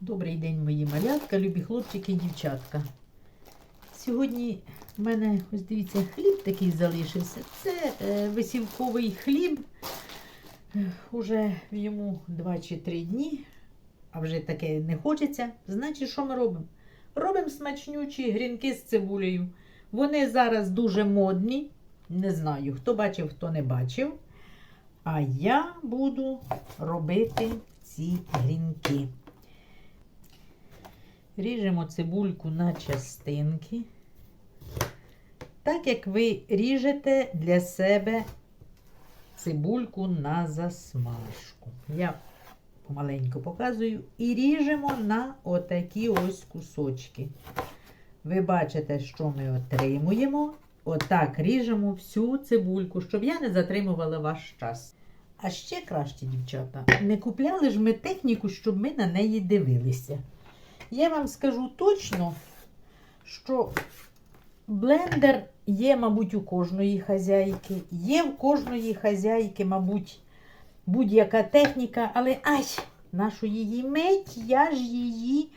Добрий день, мої малятка, любі хлопчики і дівчатка. Сьогодні в мене, ось дивіться, хліб такий залишився. Це е, висівковий хліб. Уже йому 2 чи 3 дні, а вже таке не хочеться. Значить, що ми робимо? Робимо смачнючі грінки з цибулею. Вони зараз дуже модні. Не знаю, хто бачив, хто не бачив. А я буду робити ці грінки. Ріжемо цибульку на частинки. Так як ви ріжете для себе цибульку на засмажку. Я помаленьку показую. І ріжемо на отакі ось кусочки. Ви бачите, що ми отримуємо. Отак ріжемо всю цибульку, щоб я не затримувала ваш час. А ще краще, дівчата, не купляли ж ми техніку, щоб ми на неї дивилися. Я вам скажу точно, що блендер є, мабуть, у кожної хазяйки. Є в кожної хазяйки, мабуть, будь-яка техніка, але ай, нашу її мить, я ж її.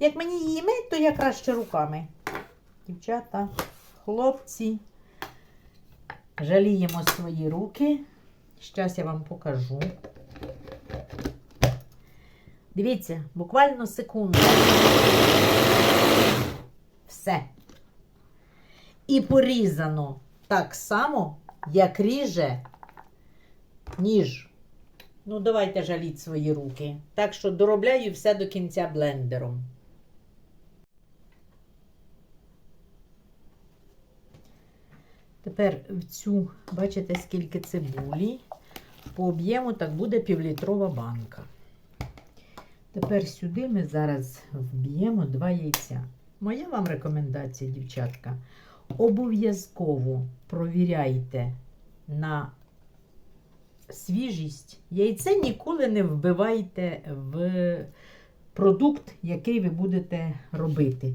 Як мені її мить, то я краще руками. Дівчата, хлопці, жаліємо свої руки. Зараз я вам покажу. Дивіться, буквально секунду. Все. І порізано так само, як ріже ніж. Ну, давайте жаліть свої руки. Так що доробляю все до кінця блендером. Тепер в цю, бачите, скільки цибулі. По об'єму так буде півлітрова банка. Тепер сюди ми зараз вб'ємо два яйця. Моя вам рекомендація, дівчатка. Обов'язково провіряйте на свіжість. Яйце ніколи не вбивайте в продукт, який ви будете робити.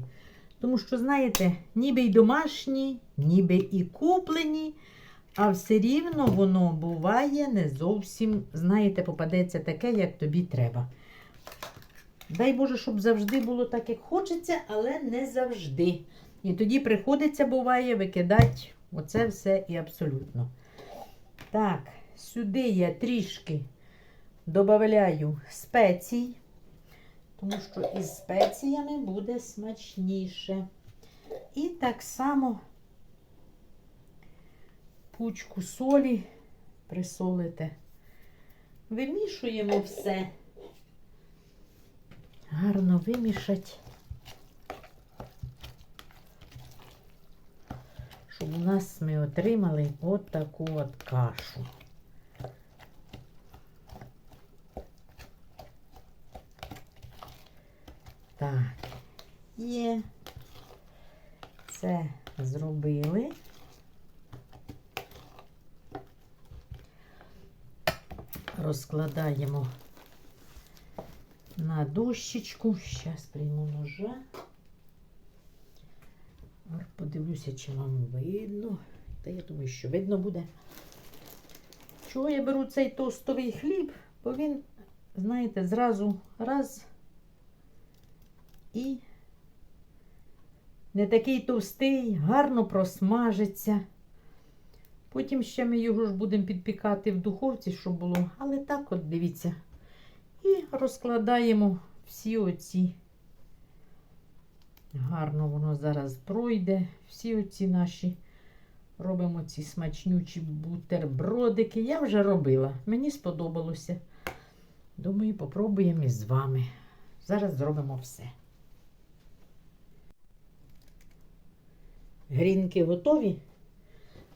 Тому що, знаєте, ніби й домашні, ніби і куплені, а все рівно воно буває не зовсім, знаєте, попадеться таке, як тобі треба. Дай Боже, щоб завжди було так, як хочеться, але не завжди. І тоді приходиться, буває, викидати оце все і абсолютно. Так, сюди я трішки додаю спецій, тому що із спеціями буде смачніше. І так само пучку солі присолите. Вимішуємо все. Гарно вимішати, щоб у нас ми отримали от таку от кашу. Так, є. Це зробили. Розкладаємо на дощечку. Зараз прийму ножа. Подивлюся, чи вам видно. Та я думаю, що видно буде. Чого я беру цей тостовий хліб? Бо він, знаєте, зразу раз і не такий товстий, гарно просмажиться. Потім ще ми його ж будемо підпікати в духовці, щоб було. Але так от дивіться. І розкладаємо всі оці. Гарно воно зараз пройде. Всі оці наші робимо ці смачнючі бутербродики. Я вже робила. Мені сподобалося. Думаю, попробуємо із вами. Зараз зробимо все. Грінки готові.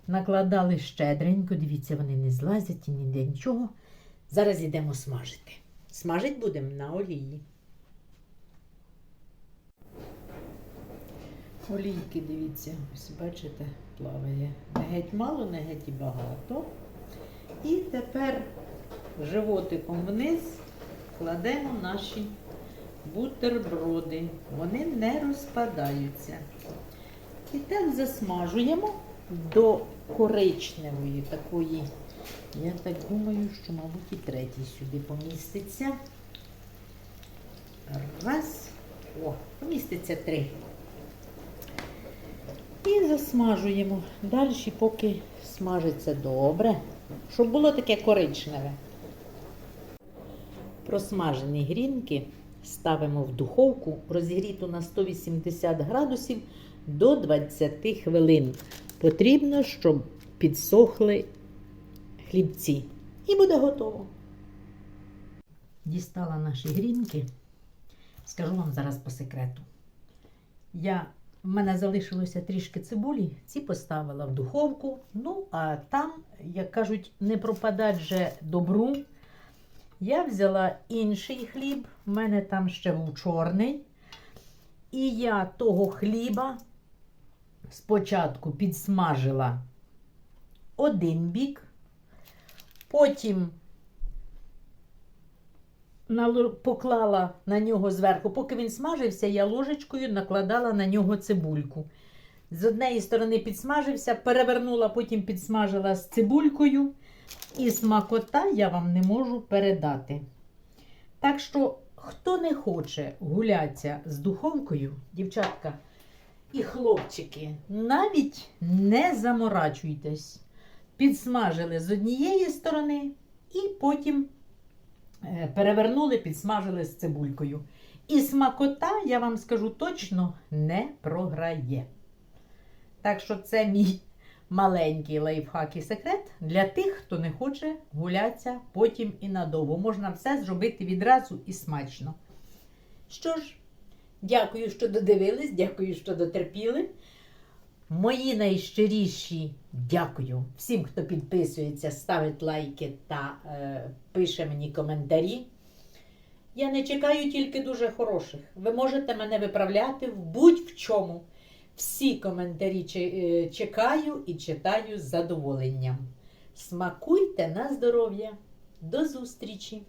Накладали щедренько. Дивіться, вони не злазять і ніде нічого. Зараз йдемо смажити. Смажить будемо на олії. Олійки, дивіться, ось бачите, плаває. Не геть мало, не геть і багато. І тепер животиком вниз кладемо наші бутерброди. Вони не розпадаються. І так засмажуємо до коричневої такої. Я так думаю, що, мабуть, і третій сюди поміститься. вміститься три. І засмажуємо. Далі, поки смажиться добре, щоб було таке коричневе. Просмажені грінки ставимо в духовку, розігріту на 180 градусів до 20 хвилин. Потрібно, щоб підсохли хлібці. І буде готово. Дістала наші грінки. Скажу вам зараз по секрету. Я, в мене залишилося трішки цибулі, ці поставила в духовку. Ну, а там, як кажуть, не пропадать же добру. Я взяла інший хліб, в мене там ще був чорний. І я того хліба спочатку підсмажила один бік, потім поклала на нього зверху, поки він смажився, я ложечкою накладала на нього цибульку. З однієї сторони підсмажився, перевернула, потім підсмажила з цибулькою. І смакота я вам не можу передати. Так що, хто не хоче гулятися з духовкою, дівчатка і хлопчики, навіть не заморачуйтесь. Підсмажили з однієї сторони і потім е, перевернули, підсмажили з цибулькою. І смакота, я вам скажу точно, не програє. Так що це мій маленький лайфхак і секрет для тих, хто не хоче гулятися потім і надовго. Можна все зробити відразу і смачно. Що ж, дякую, що додивились, дякую, що дотерпіли. Мої найщиріші дякую всім, хто підписується, ставить лайки та е, пише мені коментарі. Я не чекаю тільки дуже хороших. Ви можете мене виправляти в будь-в чому. Всі коментарі е, чекаю і читаю з задоволенням. Смакуйте на здоров'я. До зустрічі!